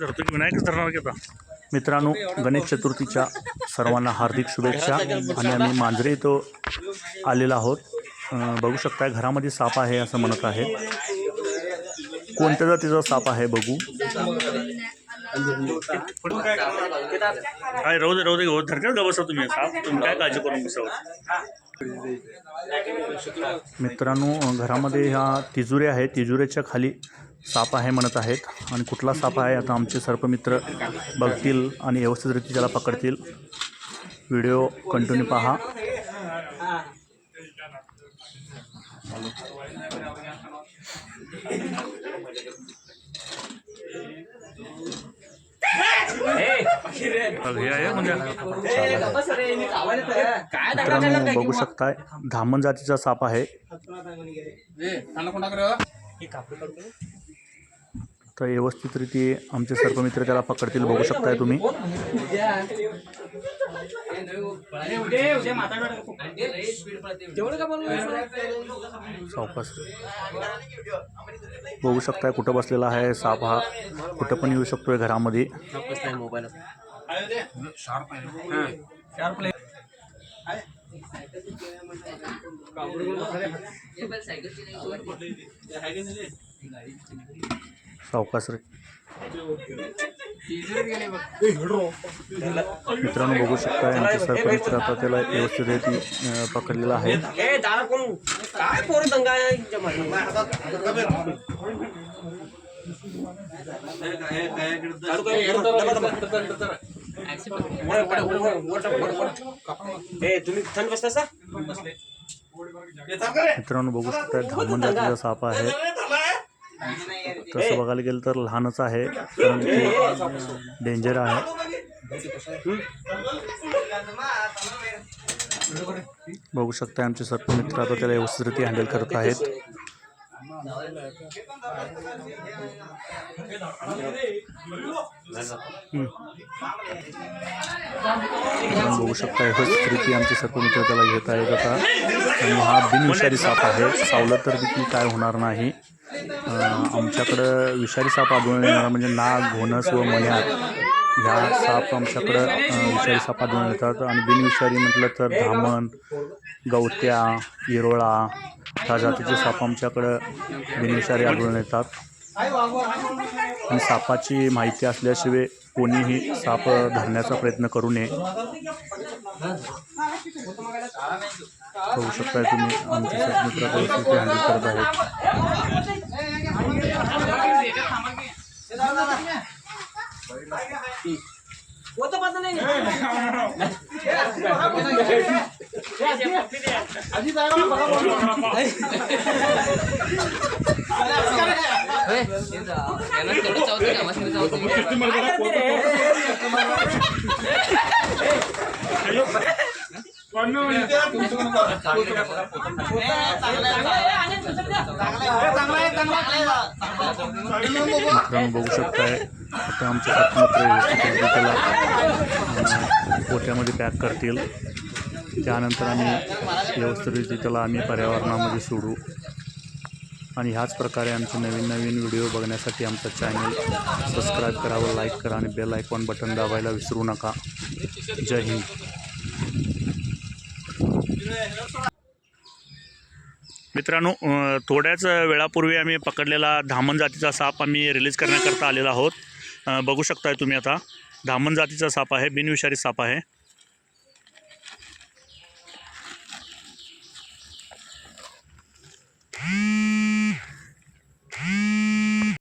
धरतो की विनायकच धरणार की आता? मित्रांनो गणेश चतुर्थीच्या सर्वांना हार्दिक शुभेच्छा. आणि आम्ही मांजरे इथं आलेलो आहोत. अं, बघू शकताय घरामध्ये साप आहे असं म्हणत आहे. कोणत्या जातीचा साप आहे बघू. काय राहू दे राहू दे हो बसा तुम्ही. साप तुम्ही काय काळजी करून बसावं? मित्रांनो अं, घरामध्ये ह्या तिजुऱ्या आहेत तिजुऱ्याच्या खाली साप आहे म्हणत आहेत. आणि कुठला साप आहे आता आमचे सर्पमित्र बघतील आणि व्यवस्थितरित्या त्याला पकडतील. व्हिडिओ कंटिन्यू पहा. हे म्हणजे? मित्रांनो बघू शकताय धामण जातीचा साप आहे. तर व्यवस्थितरित्या आमचे सर्पमित्र त्याला पकडतील बघू शकताय तुम्ही. सावकाश बघू शकताय कुठं बसलेला आहे साप हा. कुठं पण येऊ शकतोय घरामध्ये. सावकाश रे. मित्रांनो बघू शकताय आमचे सर्पमित्र आता त्याला व्यवस्थित ती, अं, पकडलेला आहे. आहे मित्रांनो बघू शकताय धामण जातीचा साप आहे. तसं बघायला गेलं तर लहानच आहे डेंजर आहे. बघू शकताय आमचे सर्पमित्र आता त्याला व्यवस्थितरित्या हँडल करत आहेत. बघू शकता व्यवस्थितरित्या आमचे सर्पमित्र त्याला घेत आहेत आता. आणि हा बिनविषारी साप आहे. चावलं तर देखील काय होणार नाही. आमच्याकडं विषारी साप आढळून येणार म्हणजे नाग घोणस व मण्या ह्या साप आमच्याकडं विषारी साप आढळून येतात. आणि बिनविषारी म्हटलं तर धामण गवत्या इरोळा ह्या जातीचे साप आमच्याकडं बिनविषारी आढळून येतात. आणि सापाची माहिती असल्याशिवाय कोणीही साप धरण्याचा प्रयत्न करू नये. बघू शकताय तुम्ही आमचे मित्र परिस्थिती हँडल करत आहेत. होतं पाहत नाही. मित्रांनो बघू शकताय आता आमचे मित्र त्याला अं, पॅक करतील. त्यानंतर आम्ही व्यवस्थितरित्याला आम्ही पर्यावरणामध्ये सोडू. आणि ह्याच प्रकारे आमचे नवीन नवीन व्हिडिओ बघण्यासाठी आमचा चॅनल सबस्क्राईब करा व लाईक करा आणि बेल आयकॉन बटन दाबायला विसरू नका. जय हिंद. मित्रांनो थोड्याच वेळापूर्वी आम्ही पकडलेला धामण जातीचा साप आम्ही रिलीज करण्याकरता आलेला आहोत. बघू शकताय तुम्ही आता. धामण जातीचा साप आहे बिनविषारी साप आहे.